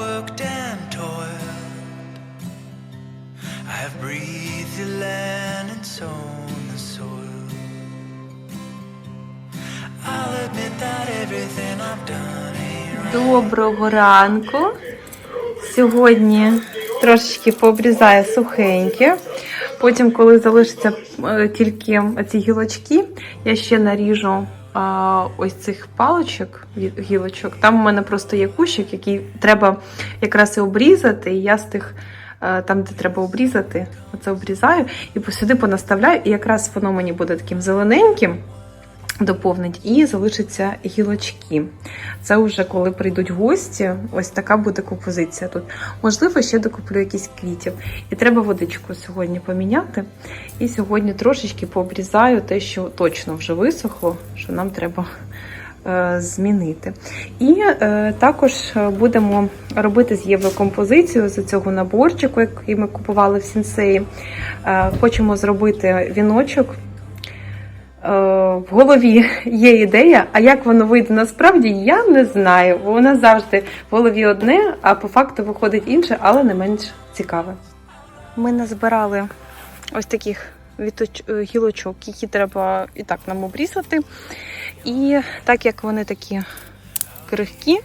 worked and toiled. I have breathed the land and sown the soil. I'll admit that everything I've done. Доброго ранку. Сьогодні трошечки пообрізаю сухеньке. Потім, коли залишаться е, тільки ці гілочки, я ще наріжу а, ось цих паличок, від гілочок. Там у мене просто є кущик, який треба якраз і обрізати. І я з тих, е, там, де треба обрізати, оце обрізаю і посюди понаставляю, і якраз воно мені буде таким зелененьким. Доповнить і залишаться гілочки. Це вже коли прийдуть гості, ось така буде композиція тут. Можливо, ще докуплю якісь квітів. І треба водичку сьогодні поміняти. І сьогодні трошечки пообрізаю те, що точно вже висохло, що нам треба е, змінити. І е, також е, будемо робити з Євою композицію з цього наборчику, який ми купували в сінсеї. Е, хочемо зробити віночок. Е, в голові є ідея, а як воно вийде насправді, я не знаю. Бо вона завжди в голові одне, а по факту виходить інше, але не менш цікаве. Ми назбирали ось таких е, гілочок, які треба і так нам обрізати. І так як вони такі крихкі,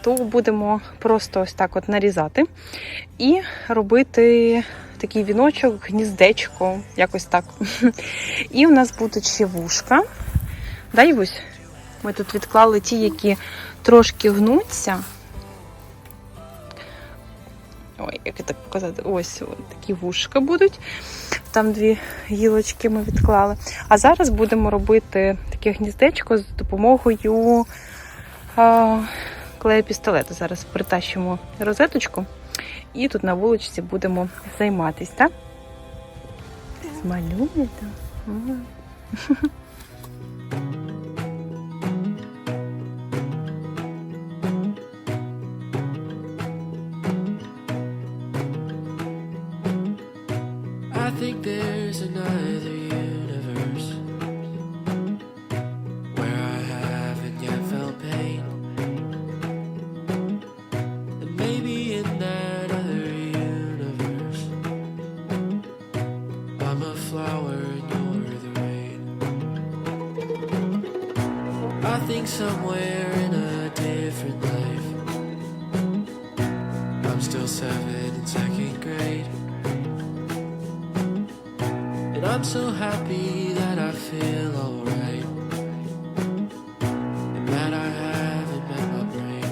то будемо просто ось так от нарізати і робити такий віночок, гніздечко, якось так. І у нас будуть ще вушка. Дай Івусь? Ми тут відклали ті, які трошки гнуться. Ой, як це так показати? Ось такі вушка будуть. Там дві гілочки ми відклали. А зараз будемо робити таке гніздечко з допомогою клею пістолета. Зараз притащимо розеточку і тут на вуличці будемо займатися, так? Змалюєте? flower and you're the rain. I think somewhere in a different life, I'm still seven in second grade. And I'm so happy that I feel alright. And that I haven't met my brain.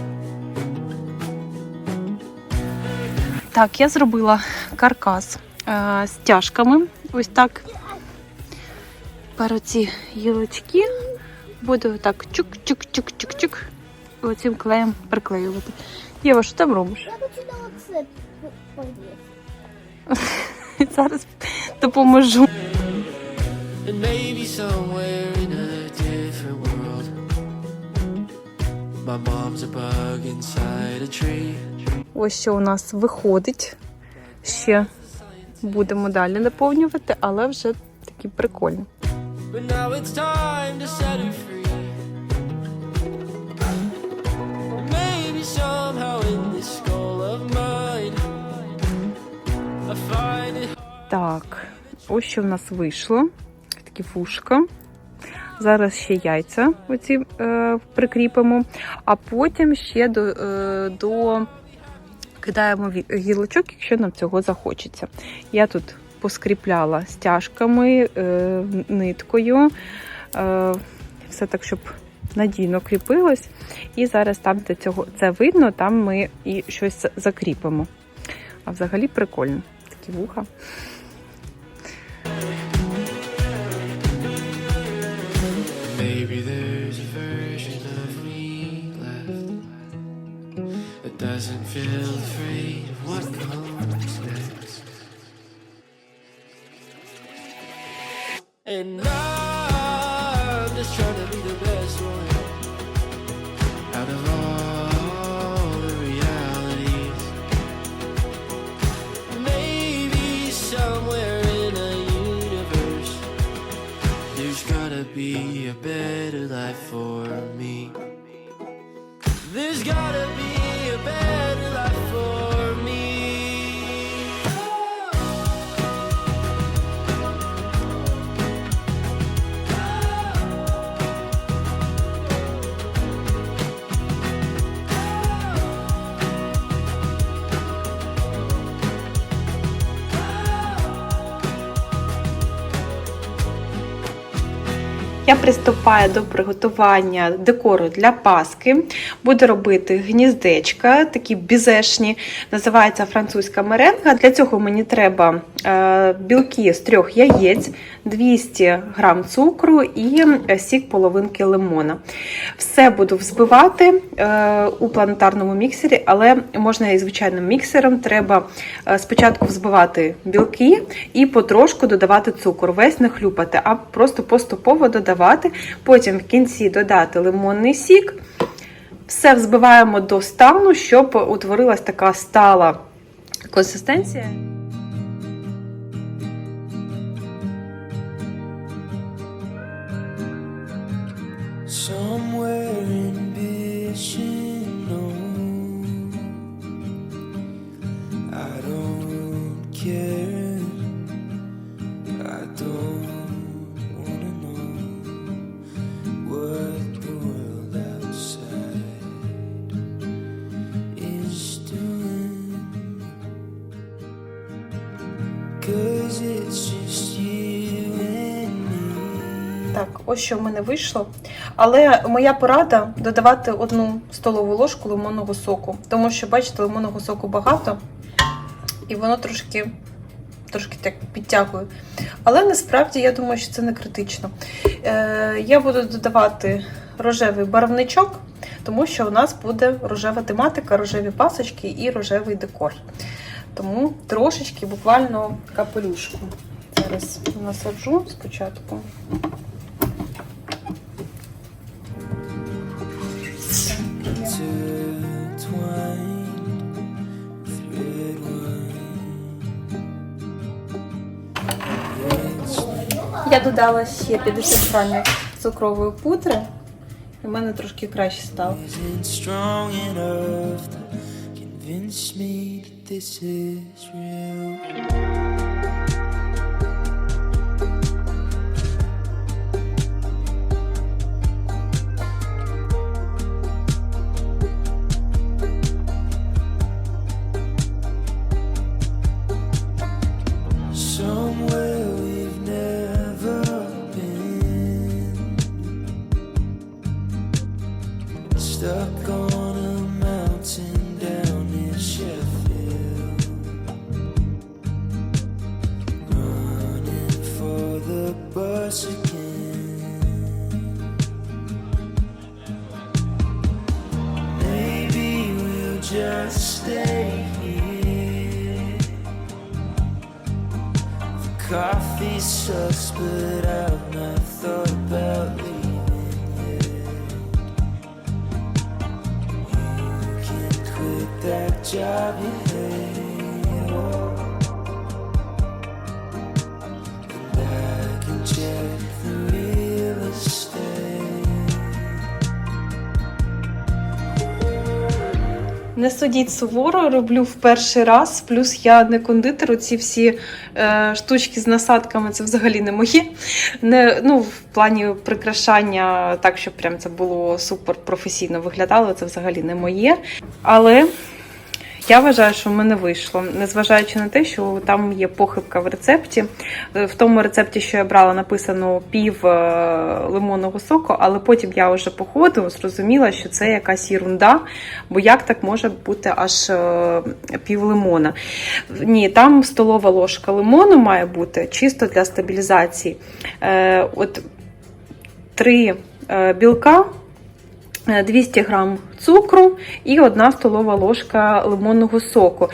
Так, я зробила каркас е, з тяжками. Ось так. Пару ці гілочки. Буду так чук-чук-чук-чук-чук. І оцим клеєм приклеювати. Єва, що там робиш? Я хочу на оце повісити. Зараз допоможу. And maybe somewhere in a different world, my mom's a bug inside a tree. Ось що у нас виходить. Ще будемо далі наповнювати, але вже такі прикольні. Так, ось що в нас вийшло. Такі вушка. Зараз ще яйця оці е, прикріпимо, а потім ще до, е, до кидаємо гілочок, якщо нам цього захочеться. Я тут поскріпляла стяжками, е, ниткою, е, все так, щоб надійно кріпилось. І зараз там, де цього це видно, там ми і щось закріпимо. А взагалі прикольно. Такі вуха. Maybe feel of what comes next. And I'm Я приступаю до приготування декору для паски. Буду робити гніздечка, такі бізешні, називається французька меренга. Для цього мені треба е, білки з трьох яєць, 200 г цукру і е, сік половинки лимона. Все буду взбивати е, у планетарному міксері, але можна і звичайним міксером. Треба спочатку взбивати білки і потрошку додавати цукор. Весь не хлюпати, а просто поступово додавати. Потім в кінці додати лимонний сік. Все взбиваємо до стану, щоб утворилась така стала консистенція. Ось що в мене вийшло. Але моя порада додавати одну столову ложку лимонного соку. Тому що, бачите, лимонного соку багато, і воно трошки, трошки так підтягує. Але насправді я думаю, що це не критично. Е, я буду додавати рожевий барвничок, тому що у нас буде рожева тематика, рожеві пасочки і рожевий декор. Тому трошечки, буквально капелюшку. Зараз насаджу спочатку. Додала ще 50 грамів цукрової пудри, і в мене трошки краще стало. This is real. suspect судіть суворо, роблю в перший раз. Плюс я не кондитер. Ці всі е, штучки з насадками це взагалі не мої. Не, ну, в плані прикрашання, так, щоб прям це було супер професійно виглядало, це взагалі не моє. Але я вважаю, що в мене вийшло, незважаючи на те, що там є похибка в рецепті. В тому рецепті, що я брала, написано пів е, лимонного соку, але потім я вже по ходу зрозуміла, що це якась ерунда, бо як так може бути аж е, пів лимона. Ні, там столова ложка лимону має бути чисто для стабілізації. Е, От три білка. Е, 200 грам цукру і 1 столова ложка лимонного соку.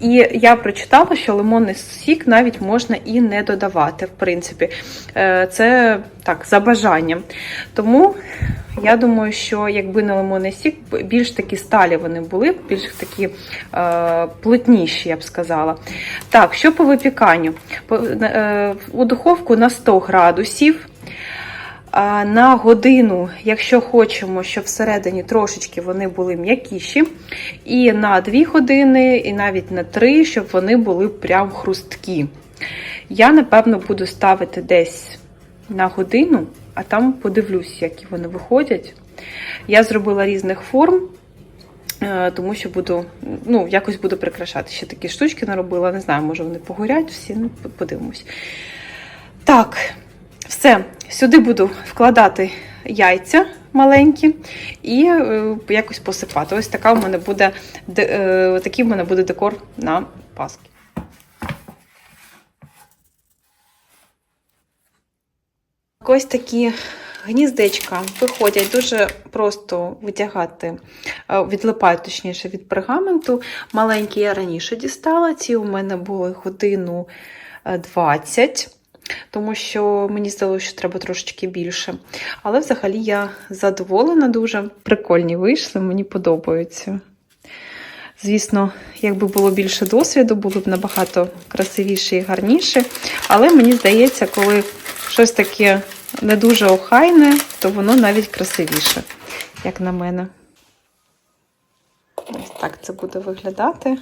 І я прочитала, що лимонний сік навіть можна і не додавати, в принципі. Е, Це так, за бажанням. Тому я думаю, що якби не лимонний сік, більш такі сталі вони були, більш такі е, плотніші, я б сказала. Так, що по випіканню? Е, У духовку на 100 градусів. На годину, якщо хочемо, щоб всередині трошечки вони були м'якіші, і на 2 години, і навіть на 3, щоб вони були прям хрусткі. Я, напевно, буду ставити десь на годину, а там подивлюсь, які вони виходять. Я зробила різних форм, е, тому що буду, ну, якось буду прикрашати. Ще такі штучки наробила. Не знаю, може вони погорять всі, ну, подивимось. Так, все. Сюди буду вкладати яйця маленькі і е, якось посипати. Ось така у мене буде, де- е, такий в мене буде декор на Пасхи. Ось такі гніздечка виходять дуже просто витягати, е, відлипають точніше від пергаменту. Маленькі я раніше дістала. Ці у мене були годину е, 20, тому що мені здалося, що треба трошечки більше. Але взагалі я задоволена дуже. Прикольні вийшли, мені подобаються. Звісно, якби було більше досвіду, було б набагато красивіше і гарніше. Але мені здається, коли щось таке не дуже охайне, то воно навіть красивіше, як на мене. Ось так це буде виглядати.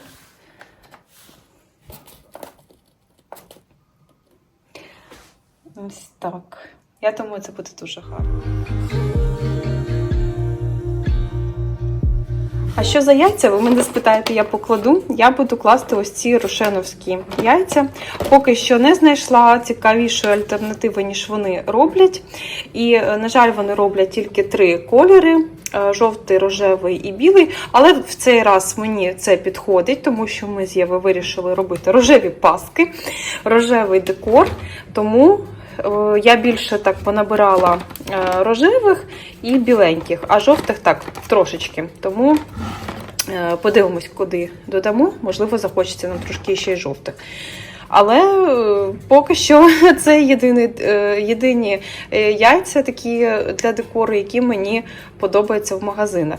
Ось так. Я думаю, це буде дуже гарно. А що за яйця? Ви мене спитаєте, я покладу. Я буду класти ось ці рошеновські яйця. Поки що не знайшла цікавішої альтернативи, ніж вони роблять. І, е, на жаль, вони роблять тільки три кольори: е, жовтий, рожевий і білий. Але в цей раз мені це підходить, тому що ми з Євою вирішили робити рожеві паски, рожевий декор. Тому я більше так понабирала е, рожевих і біленьких, а жовтих так трошечки. Тому е, подивимось, куди додамо. Можливо, захочеться нам трошки ще й жовтих. Але е, поки що це єдині, е, єдині е, яйця такі для декору, які мені подобаються в магазинах.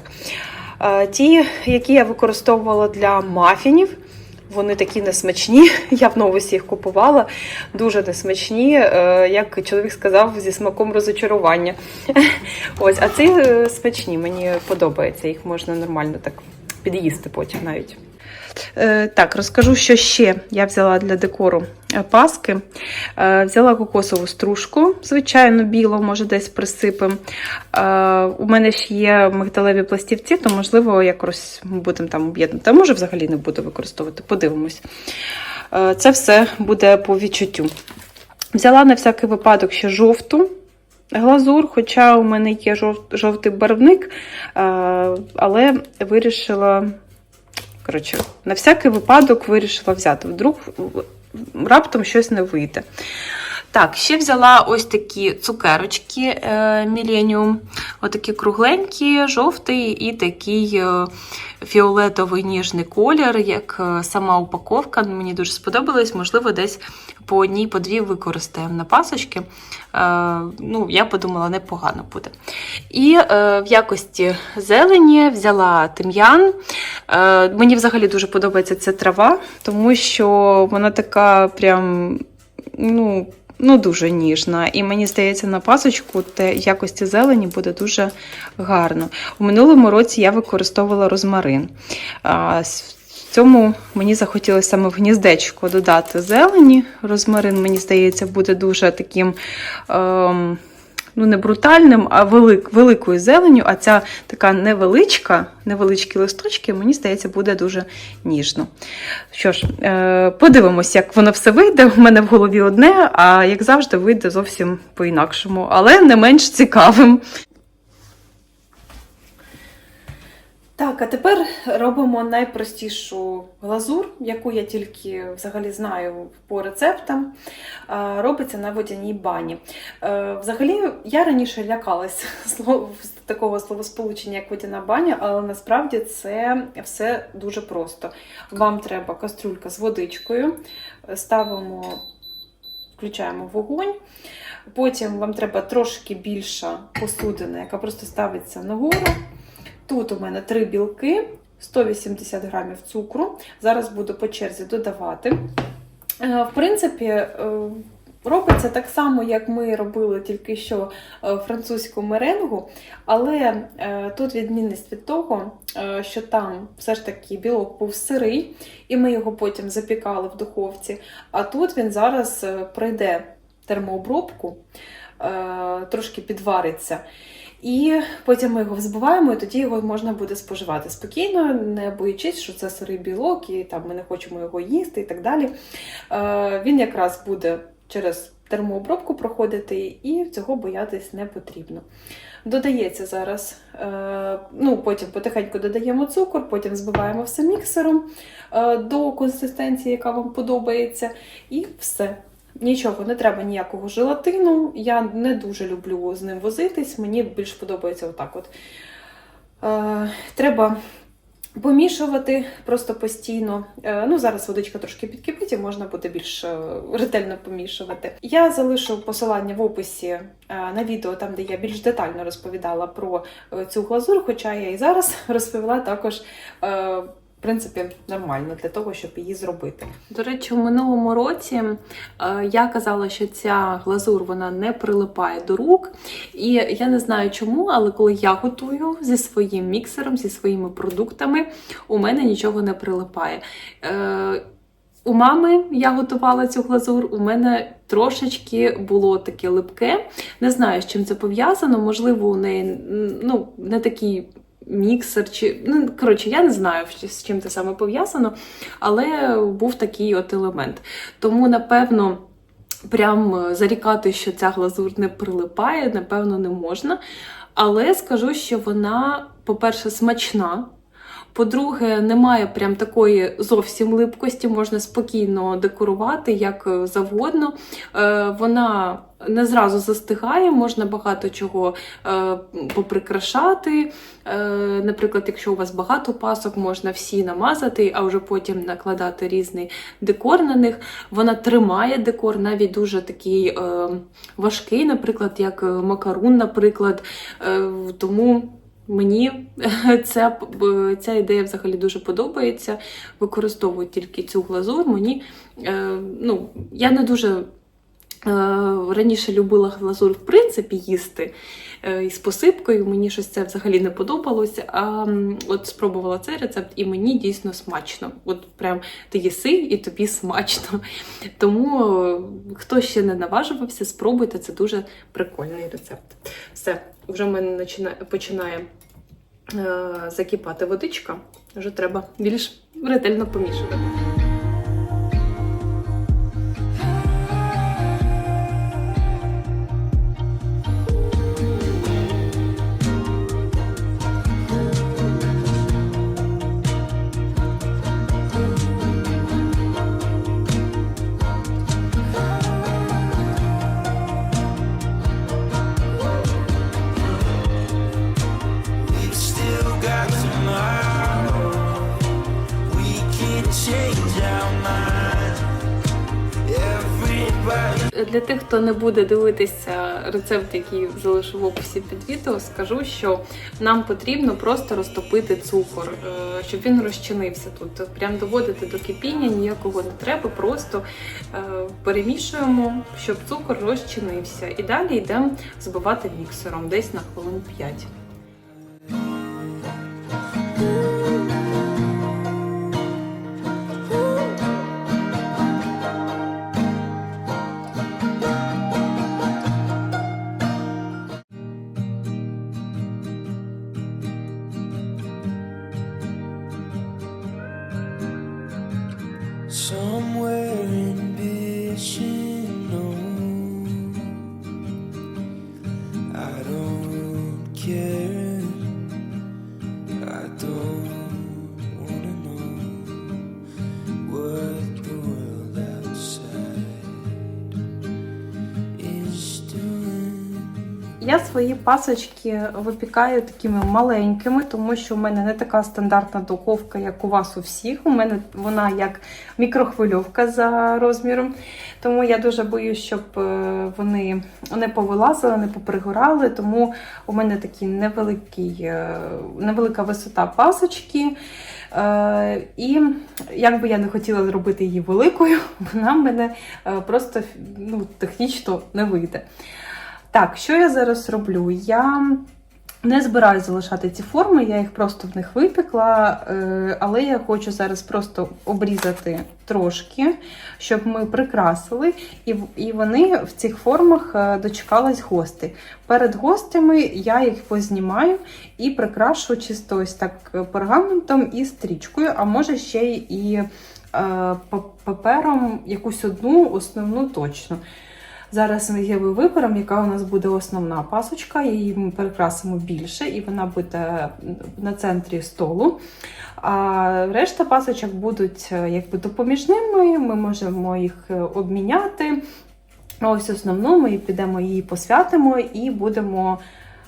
Е, Ті, які я використовувала для мафінів, вони такі несмачні. Я в новості їх купувала. Дуже несмачні, е, як чоловік сказав, зі смаком розочарування. Ось, а ці е, смачні, мені подобається. Їх можна нормально так під'їсти потім навіть. Е, Так, розкажу, що ще я взяла для декору е, паски. Е, Взяла кокосову стружку, звичайно, білу, може десь присипем. У мене ж є мигдалеві пластівці, то, можливо, якось будемо там об'єднати. А може, взагалі не буду використовувати, подивимось. Це все буде по відчуттю. Взяла на всякий випадок ще жовту глазур, хоча у мене є жов- жовтий барвник, але вирішила. Коротше, на всякий випадок вирішила взяти. Вдруг раптом щось не вийде. Так, ще взяла ось такі цукерочки е, Millennium. Отакі кругленькі, жовтий і такий е, фіолетовий ніжний колір, як е, сама упаковка. Мені дуже сподобалось. Можливо, десь по одній, по дві використаємо на пасочки. Ну, я подумала, непогано буде. І в якості зелені взяла тим'ян. Мені взагалі дуже подобається ця трава, тому що вона така прям, ну. Ну, дуже ніжна. І мені здається, на пасочку те якості зелені буде дуже гарно. У минулому році я використовувала розмарин. В цьому мені захотілося саме в гніздечко додати зелені. Розмарин, мені здається, буде дуже таким. Ем, Ну, не брутальним, а велик, великою зеленю, а ця така невеличка, невеличкі листочки, мені здається, буде дуже ніжно. Що ж, е, подивимось, як воно все вийде. У мене в голові одне, а як завжди, вийде зовсім по-інакшому, але не менш цікавим. Так, а тепер робимо найпростішу глазур, яку я тільки взагалі знаю по рецептам. Робиться на водяній бані. Е, Взагалі, я раніше лякалась такого словосполучення, як водяна баня, але насправді це все дуже просто. Вам треба кастрюлька з водичкою, ставимо, включаємо вогонь. Потім вам треба трошки більша посудина, яка просто ставиться нагору. Тут у мене три білки, 180 грамів цукру. Зараз буду по черзі додавати. Е, В принципі, е, робиться так само, як ми робили тільки що е, французьку меренгу, але тут відмінність від того, що там все ж таки білок був сирий, і ми його потім запікали в духовці. А тут він зараз пройде термообробку, трошки підвариться. І потім ми його взбиваємо, і тоді його можна буде споживати спокійно, не боячись, що це сирий білок, і там ми не хочемо його їсти і так далі. Е, він якраз буде через термообробку проходити, і цього боятись не потрібно. Додається зараз, е, ну потім потихеньку додаємо цукор, потім збиваємо все міксером е, до консистенції, яка вам подобається, і все. Нічого, не треба ніякого желатину. Я не дуже люблю з ним возитись, мені більш подобається отак. От. Е, треба помішувати просто постійно. Е, ну, зараз водичка трошки підкипить і можна буде більш е, ретельно помішувати. Я залишу посилання в описі е, на відео, там де я більш детально розповідала про е, цю глазур, хоча я і зараз розповіла також. е, принципі, нормально для того, щоб її зробити. До речі, у минулому році е, я казала, що ця глазур вона не прилипає до рук. І я не знаю чому, але коли я готую зі своїм міксером, зі своїми продуктами, у мене нічого не прилипає. Е, у мами я готувала цю глазур, у мене трошечки було таке липке. Не знаю, з чим це пов'язано. Можливо, у неї ну, не такий міксер, чи ну коротше, я не знаю, з чим це саме пов'язано, але був такий от елемент. Тому, напевно, прям е, зарікати, що ця глазур не прилипає, напевно, не можна. Але скажу, що вона, по-перше, смачна. По-друге, немає прям такої зовсім липкості, можна спокійно декорувати як е, завгодно. Е, Вона не зразу застигає, можна багато чого е, поприкрашати. Наприклад, якщо у вас багато пасок, можна всі намазати, а вже потім накладати різний декор на них. Вона тримає декор, навіть дуже такий важкий, наприклад, як макарун, наприклад. Тому. Мені ця, ця ідея взагалі дуже подобається. Використовую тільки цю глазур. Мені е, ну, я не дуже раніше любила глазур, в принципі, їсти е, із посипкою. Мені щось це взагалі не подобалося. А от спробувала цей рецепт, і мені дійсно смачно. От прям ти їси і тобі смачно. Тому е, хто ще не наважувався, спробуйте, це дуже прикольний рецепт. Все, вже в мене починає, е, закипати водичка. Вже треба більш ретельно помішувати. Для тих, хто не буде дивитися рецепт, який залишу в описі під відео, скажу, що нам потрібно просто розтопити цукор, е, щоб він розчинився тут. Прям доводити до кипіння ніякого не треба, просто е, перемішуємо, щоб цукор розчинився. І далі йдемо збивати міксером десь на хвилин 5. Свої пасочки випікаю такими маленькими, тому що у мене не така стандартна духовка, як у вас у всіх. У мене вона як мікрохвильовка за розміром. Тому я дуже боюсь, щоб е, вони не повилазили, не попригорали. Тому у мене такий невеликий, е, невелика висота пасочки. Е, І як би я не хотіла зробити її великою, вона в мене просто ну, технічно не вийде. Так, що я зараз роблю? Я не збираюся залишати ці форми, я їх просто в них випекла, е, але я хочу зараз просто обрізати трошки, щоб ми прикрасили, і, вони в цих формах е, дочекались гостей. Перед гостями я їх познімаю і прикрашу чисто ось так е, пергаментом і стрічкою, а може ще й папером якусь одну основну точно. Зараз її виберемо, яка у нас буде основна пасочка, її ми перекрасимо більше, і вона буде на центрі столу. А решта пасочок будуть е, якби допоміжними, ми можемо їх е, обміняти. Ось основну ми підемо її посвятимо і будемо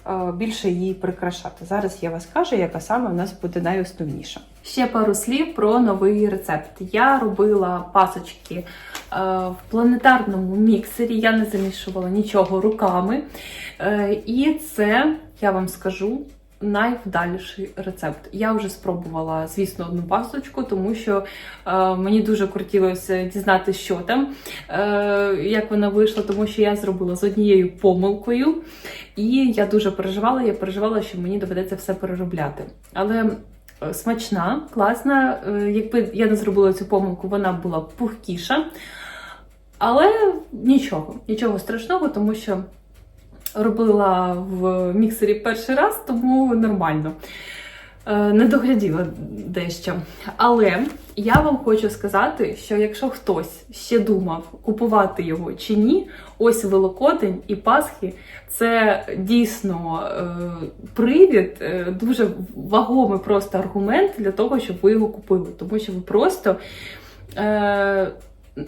е, більше її прикрашати. Зараз я вас кажу, яка саме у нас буде найосновніша. Ще пару слів про новий рецепт. Я робила пасочки е, в планетарному міксері, я не замішувала нічого руками. Е, І це, я вам скажу, найвдаліший рецепт. Я вже спробувала, звісно, одну пасочку, тому що е, мені дуже хотілося дізнатися, що там, як вона вийшла, тому що я зробила з однією помилкою. І я дуже переживала, я переживала, що мені доведеться все переробляти. Але смачна, класна. Е, Якби я не зробила цю помилку, вона була пухкіша. Але нічого, нічого страшного, тому що робила в міксері перший раз, тому нормально. Е, Не догляділа дещо. Але я вам хочу сказати, що якщо хтось ще думав, купувати його чи ні, ось Великодень і Пасхи це дійсно е, привід, е, дуже вагомий просто аргумент для того, щоб ви його купили. Тому що ви просто.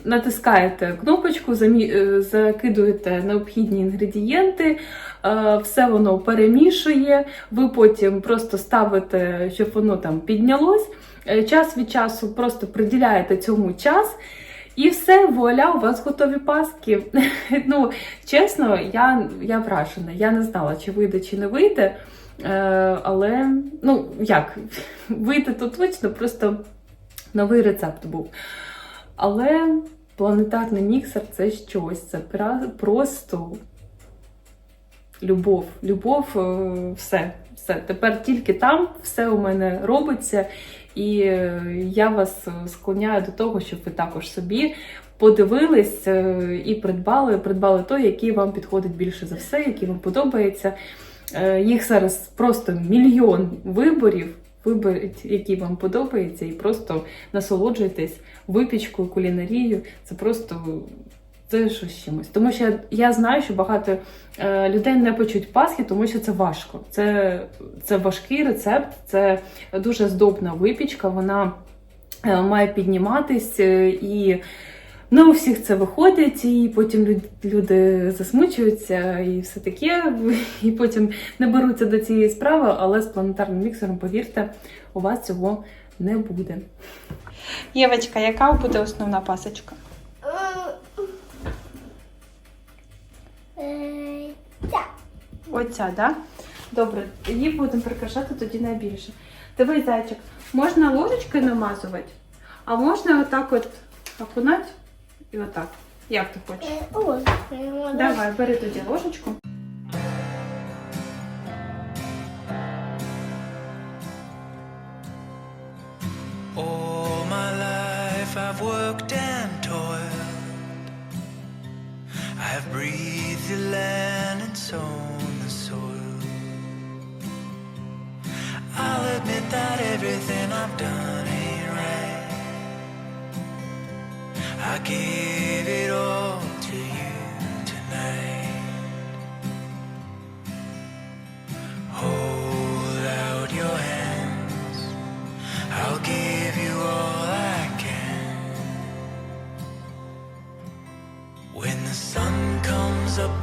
Натискаєте кнопочку, е, закидуєте необхідні інгредієнти, е, все воно перемішує. Ви потім просто ставите, щоб воно там піднялось. Е, Час від часу просто приділяєте цьому час. І все, вуаля, у вас готові паски. ну, чесно, я, я вражена. Я не знала, чи вийде, чи не вийде. Е, але, ну, як, вийде то точно, просто новий рецепт був. Але планетарний міксер це щось. Це просто любов. Любов, е, все. все. Тепер тільки там все у мене робиться. І е, я вас е, склоняю до того, щоб ви також собі подивились і придбали, придбали той, який вам підходить більше за все, який вам подобається. Їх зараз просто мільйон виборів. Виберіть, який вам подобається, і просто насолоджуйтесь випічкою, кулінарією. Це просто це щось чимось. Тому що я, знаю, що багато е, людей не почуть Пасхи, тому що це важко. Це, це важкий рецепт, це дуже здобна випічка. Вона е, має підніматись е, і. Не у всіх це виходить, і потім люди засмучуються і все таке, і потім не беруться до цієї справи, але з планетарним міксером, повірте, у вас цього не буде. Євочка, яка буде основна пасочка? Е, Так. Оця, да? Добре, її будемо прикрашати тоді найбільше. Дивись, зайчик, можна ложечкою намазувати, а можна отак от окунати і отак. Як ти хочеш? Давай, бери тоді ложечку. All my life I've worked and toiled. I've breathed the land and sown the soil. I'll admit that everything I've done ain't I gave it all to you tonight. Hold out your hands. I'll give you all I can. When the sun comes up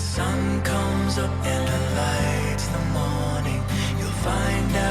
sun comes up and lights the morning, you'll find out.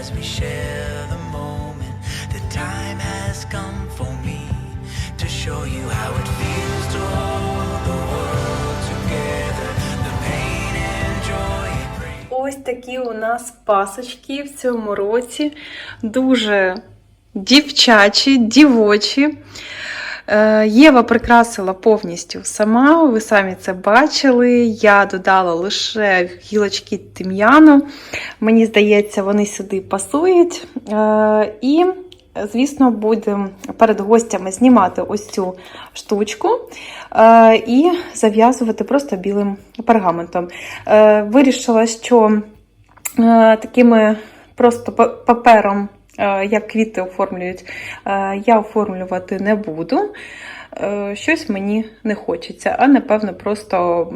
As we share the moment. The time has come for me to show you how it feels to hold the world together. The pain and joy. Ось такі у нас пасочки в цьому році. Дуже дівчачі, дівочі. Е, Єва прикрасила повністю сама, ви самі це бачили. Я додала лише гілочки тим'яну. Мені здається, вони сюди пасують. Е, І, звісно, будемо перед гостями знімати ось цю штучку е, і зав'язувати просто білим пергаментом. Вирішила, що такими просто папером, як квіти оформлюють, е, я оформлювати не буду. Е, Щось мені не хочеться, а напевно просто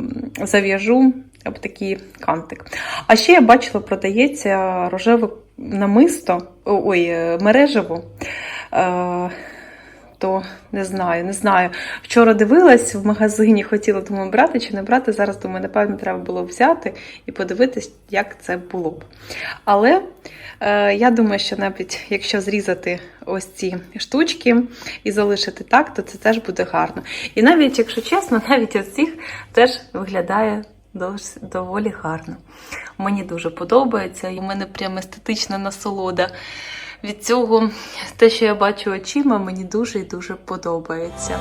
зав'яжу об такий кантик. А ще я бачила, продається рожеве намисто, ой, е, мережево. То не знаю, не знаю. Вчора дивилась в магазині, хотіла думаю, брати чи не брати. Зараз думаю, напевно, треба було взяти і подивитись, як це було б. Але е, я думаю, що навіть якщо зрізати ось ці штучки і залишити так, то це теж буде гарно. І навіть, якщо чесно, навіть ось цих теж виглядає доволі гарно. Мені дуже подобається, і в мене прям естетична насолода. Від цього те, що я бачу очима, мені дуже і дуже подобається.